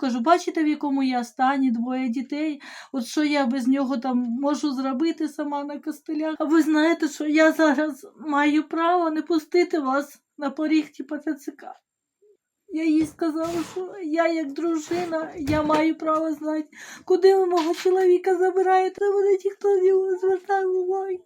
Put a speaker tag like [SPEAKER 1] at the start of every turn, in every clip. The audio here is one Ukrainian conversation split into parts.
[SPEAKER 1] Кажу, бачите, в якому я стані, двоє дітей. От що я без нього там можу зробити сама на костелях. А ви знаєте, що я зараз маю право не пустити вас на поріг типа. Я їй сказала, що я як дружина, я маю право знати, куди ви мого чоловіка забираєте, вони ніхто нього звертає уваги.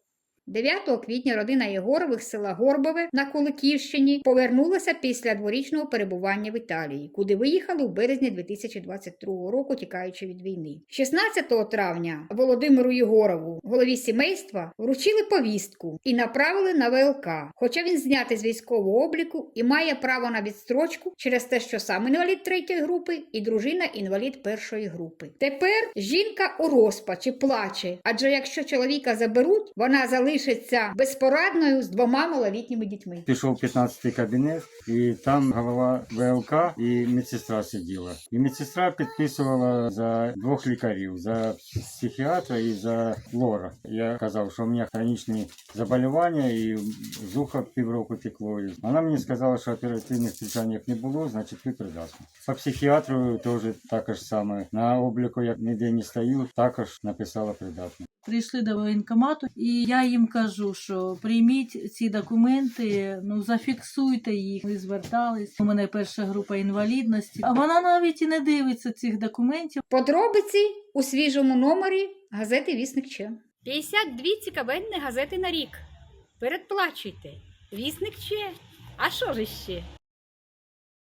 [SPEAKER 2] 9 квітня родина Єгорових з села Горбове на Куликівщині повернулася після дворічного перебування в Італії, куди виїхали у березні 2022 року, тікаючи від війни. 16 травня Володимиру Єгорову, голові сімейства, вручили повістку і направили на ВЛК. Хоча він знятий з військового обліку і має право на відстрочку через те, що сам інвалід третьої групи і дружина інвалід першої групи. Тепер жінка у розпачі плаче, адже якщо чоловіка заберуть, вона залишиться безпорадною з двома малолітніми дітьми.
[SPEAKER 3] Пішов в 15 кабінет, і там голова ВЛК і медсестра сиділа. І медсестра підписувала за двох лікарів: за психіатра і за лора. Я казав, що у мене хронічні заболівання і з уха півроку текло. Вона мені сказала, що оперативних втручань не було, значить ви придатна. По психіатру теж також саме. На обліку, як ніде не стою, також написала придатно.
[SPEAKER 1] Прийшли до воєнкомату, і я їм кажу, що прийміть ці документи, ну зафіксуйте їх. Ми звертались. У мене перша група інвалідності. А вона навіть і не дивиться цих документів.
[SPEAKER 2] Подробиці у свіжому номері газети Вісник Че. 52 цікавенні газети на рік. Передплачуйте. Вісник Че. А що ж іще?